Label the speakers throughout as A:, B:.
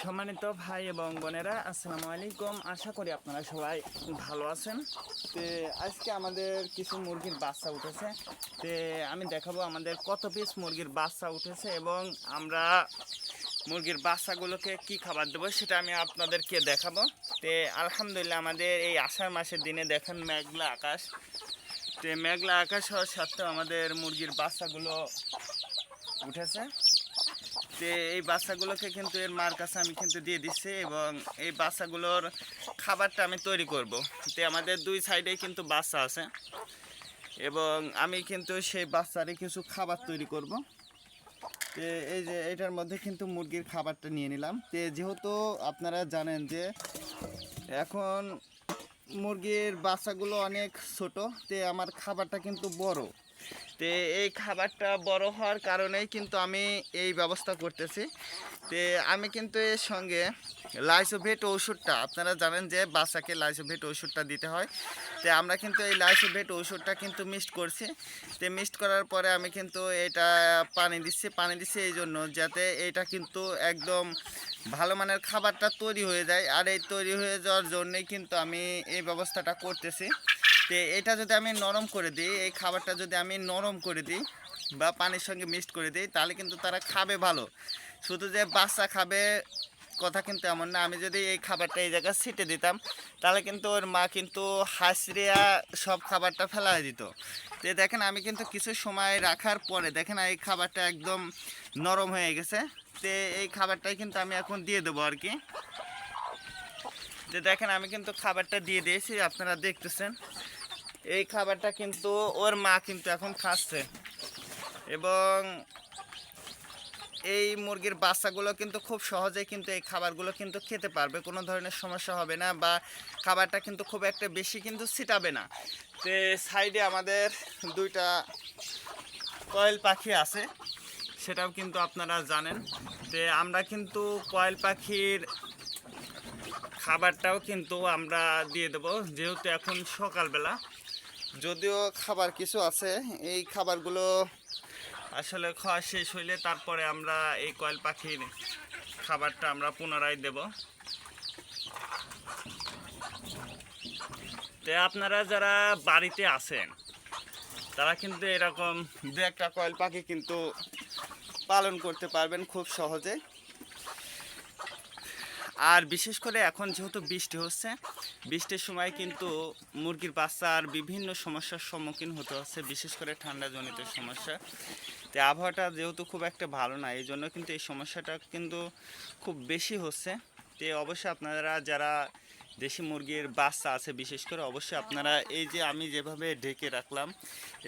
A: সম্মানিত ভাই এবং বোনেরা, আসসালামু আলাইকুম। আশা করি আপনারা সবাই ভালো আছেন। তে, আজকে আমাদের কিছু মুরগির বাচ্চা উঠেছে। তে, আমি দেখাবো আমাদের কত পিস মুরগির বাচ্চা উঠেছে এবং আমরা মুরগির বাচ্চাগুলোকে কি খাবার দেবো সেটা আমি আপনাদেরকে দেখাবো। তে, আলহামদুলিল্লাহ আমাদের এই আষাঢ় মাসের দিনে দেখেন মেঘলা আকাশ। তে, মেঘলা আকাশ হওয়ার সত্ত্বেও আমাদের মুরগির বাচ্চাগুলো উঠেছে। তে এই বাচ্চাগুলোকে কিন্তু এর মার কাছে আমি কিন্তু দিয়ে দিচ্ছি এবং এই বাচ্চাগুলোর খাবারটা আমি তৈরি করব। তে আমাদের দুই সাইডে কিন্তু বাচ্চা আছে এবং আমি কিন্তু সেই বাচ্চারই কিছু খাবার তৈরি করব। তে এই যে এটার মধ্যে কিন্তু মুরগির খাবারটা নিয়ে নিলাম। তে যেহেতু আপনারা জানেন যে এখন মুরগির বাচ্চাগুলো অনেক ছোট তে আমার খাবারটা কিন্তু বড়। তে এই খাবারটা বড় হওয়ার কারণেই কিন্তু আমি এই ব্যবস্থা করতেছি। তে আমি কিন্তু এর সঙ্গে লাইসোভেট ওষুধটা আপনারা জানেন যে বাচ্চাকে লাইসোভেট ওষুধটা দিতে হয়। তে আমরা কিন্তু এই লাইসোভেট ওষুধটা কিন্তু মিক্সড করছি। তে মিক্সড করার পরে আমি কিন্তু এটা পানি দিচ্ছি পানি দিচ্ছি এই জন্য যাতে এটা কিন্তু একদম ভালো মানের খাবারটা তৈরি হয়ে যায়। আর এই তৈরি হয়ে যাওয়ার জন্যই কিন্তু আমি এই ব্যবস্থাটা করতেছি। তে এটা যদি আমি নরম করে দিই, এই খাবারটা যদি আমি নরম করে দিই বা পানির সঙ্গে মিক্সড করে দিই, তাহলে কিন্তু তারা খাবে ভালো। শুধু যে বাচ্চা খাবে কথা কিন্তু এমন না। আমি যদি এই খাবারটা এই জায়গায় ছিটে দিতাম, তাহলে কিন্তু ওর মা কিন্তু হাসরিয়া সব খাবারটা ফেলাই দিত। তো দেখেন, আমি কিন্তু কিছু সময় রাখার পরে দেখেন, এই খাবারটা একদম নরম হয়ে গেছে। তো এই খাবারটাই কিন্তু আমি এখন দিয়ে দেবো আর কি। যে দেখেন, আমি কিন্তু খাবারটা দিয়ে দিয়েছি, আপনারা দেখতেছেন। এই খাবারটা কিন্তু ওর মা কিন্তু এখন খাচ্ছে। এবং এই মুরগির বাচ্চাগুলো কিন্তু খুব সহজেই কিন্তু এই খাবারগুলো কিন্তু খেতে পারবে, কোনো ধরনের সমস্যা হবে না বা খাবারটা কিন্তু খুব একটা বেশি কিন্তু ছিটাবে না। তো সাইডে আমাদের দুইটা কয়েল পাখি আছে, সেটাও কিন্তু আপনারা জানেন। যে আমরা কিন্তু কয়েল পাখির খাবারটাও কিন্তু আমরা দিয়ে দেবো যেহেতু এখন সকালবেলা। যদিও খাবার কিছু আছে এই খাবারগুলো আসলে খাওয়া শেষ হইলে তারপরে আমরা এই কয়েল পাখির খাবারটা আমরা পুনরায় দেব। তো আপনারা যারা বাড়িতে আছেন তারা কিন্তু এরকম দু একটা কয়েল পাখি কিন্তু পালন করতে পারবেন খুব সহজে। আর বিশেষ করে এখন যেহেতু বৃষ্টি হচ্ছে, বৃষ্টির সময় কিন্তু মুরগির বাচ্চার বিভিন্ন সমস্যার সম্মুখীন হতে হচ্ছে, বিশেষ করে ঠান্ডাজনিত সমস্যা। তো আবহাওয়াটা যেহেতু খুব একটা ভালো না, এই জন্য কিন্তু এই সমস্যাটা কিন্তু খুব বেশি হচ্ছে। তো অবশ্যই আপনারা যারা দেশি মুরগির বাচ্চা আছে, বিশেষ করে অবশ্যই আপনারা এই যে আমি যেভাবে ঢেকে রাখলাম,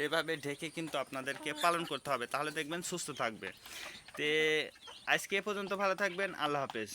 A: এভাবে ঢেকে কিন্তু আপনাদেরকে পালন করতে হবে, তাহলে দেখবেন সুস্থ থাকবে। তে আজকে এ পর্যন্ত ভালো থাকবেন, আল্লাহ হাফেজ।